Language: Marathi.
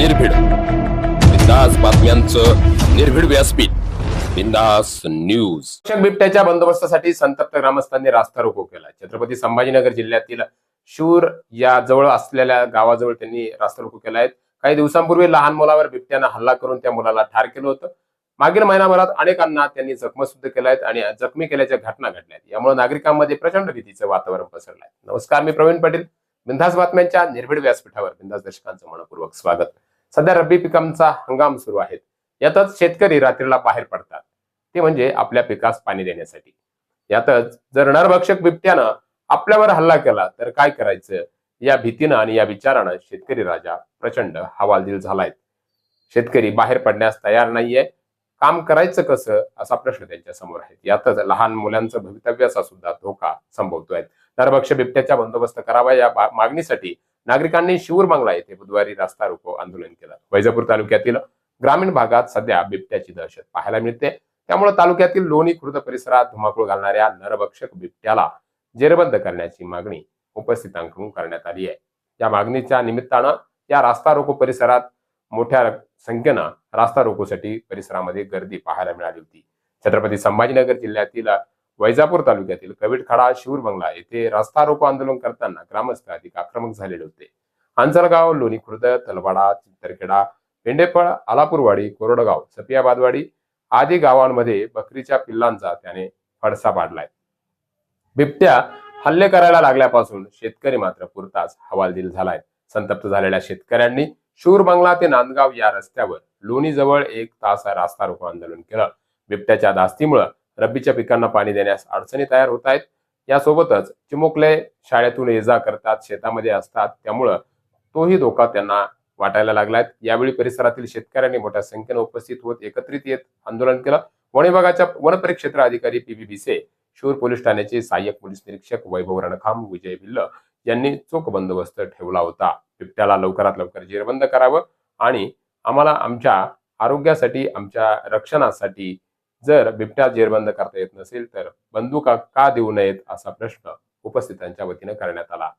निर्भीड. बिंदास बातम्यांचं निर्भीड व्यासपीठ. बिंदास न्यूज. रक्षक बिबट्याच्या बंदोबस्तासाठी संतप्त ग्रामस्थांनी रास्ता रोको केला. छत्रपती संभाजीनगर जिल्ह्यातील शूर या जवळ असलेल्या गावाजवळ त्यांनी रास्ता रोको केला आहे. काही दिवसांपूर्वी लहान मुलावर बिबट्यानं हल्ला करून त्या मुलाला ठार केलं होतं. मागील महिनाभरात अनेकांना त्यांनी जखमसुद्ध केल्या आहेत आणि जखमी केल्याच्या घटना घडल्या आहेत. यामुळे नागरिकांमध्ये प्रचंड भीतीचं वातावरण पसरलं आहे. नमस्कार मी प्रवीण पाटील. बिंदास बातम्यांच्या निर्भीड व्यासपीठावर बिंदास दर्शकांचं मनपूर्वक स्वागत. सध्या रब्बी पिकांचा हंगाम सुरू आहे यातच शेतकरी रात्रीला बाहेर पडतात. ते म्हणजे आपल्या पिकास पाणी देण्यासाठी. यातच जर नरभक्षक बिबट्यानं आपल्यावर हल्ला केला तर काय करायचं? या भीतीनं आणि या विचारानं शेतकरी राजा प्रचंड हवालदिल झालाय. शेतकरी बाहेर पडण्यास तयार नाहीये. काम करायचं कसं? असा प्रश्न त्यांच्यासमोर आहे यातच लहान मुलांचं भवितव्याचा सुद्धा धोका संभवतोय. नरभक्ष बिबट्याचा बंदोबस्त करावा या मागणीसाठी नागरिकांनी शिवरमांगला येथे बुधवारी रास्ता रोको आंदोलन केलं. वैजापूर तालुक्यातील ग्रामीण भागात सध्या बिबट्याची दहशत पाहायला मिळते. त्यामुळे तालुक्यातील लोणी खुर्द परिसरात धुमाकूळ घालणाऱ्या नरभक्षक बिबट्याला जेरबंद करण्याची मागणी उपस्थितांकडून करण्यात आली आहे. या मागणीच्या निमित्तानं या रास्ता रोको परिसरात मोठ्या संख्येनं रास्ता रोकोसाठी परिसरामध्ये गर्दी पाहायला मिळाली होती. छत्रपती संभाजीनगर जिल्ह्यातील वैजापूर तालुक्यातील कविडखाडा शिवूर बंगला येथे रस्ता रोको आंदोलन करताना ग्रामस्थ अधिक आक्रमक झालेले होते. आंजरगाव लोणी खुर्द तलवाडा चित्तरखेडा पेंडेफळ आलापूरवाडी कोरडगाव सपियाबादवाडी आदी गावांमध्ये बकरीच्या पिल्लांचा त्याने फडसा पाडलाय बिबट्या हल्ले करायला लागल्यापासून शेतकरी मात्र पुरताच हवालदिल झालाय. संतप्त झालेल्या शेतकऱ्यांनी शूर बंगला ते नांदगाव या रस्त्यावर लोणीजवळ एक तास रास्ता रोको आंदोलन केलं. बिबट्याच्या दास्तीमुळे रब्बीच्या पिकांना पाणी देण्यास अडचणी तयार होत आहेत. यासोबतच चिमुकले शाळेतून ये जा करतात शेतामध्ये असतात. त्यामुळं तोही धोका त्यांना वाटायला लागलाय. यावेळी परिसरातील शेतकऱ्यांनी मोठ्या संख्येने उपस्थित होत एकत्रित येत आंदोलन केलं. वन विभागाच्या वनपरिक्षेत्र अधिकारी पी बी भिसे शूर पोलीस ठाण्याचे सहाय्यक पोलीस निरीक्षक वैभव रणखाम विजय भिल्ल यांनी चोख बंदोबस्त ठेवला होता. बिबट्याला लवकरात लवकर जेरबंद करावं आणि आम्हाला आमच्या आरोग्यासाठी आमच्या रक्षणासाठी जर बिबट्या जेरबंद करता येत नसेल तर बंदुका का देऊ नयेत असा प्रश्न उपस्थितांच्या वतीनं करण्यात आला.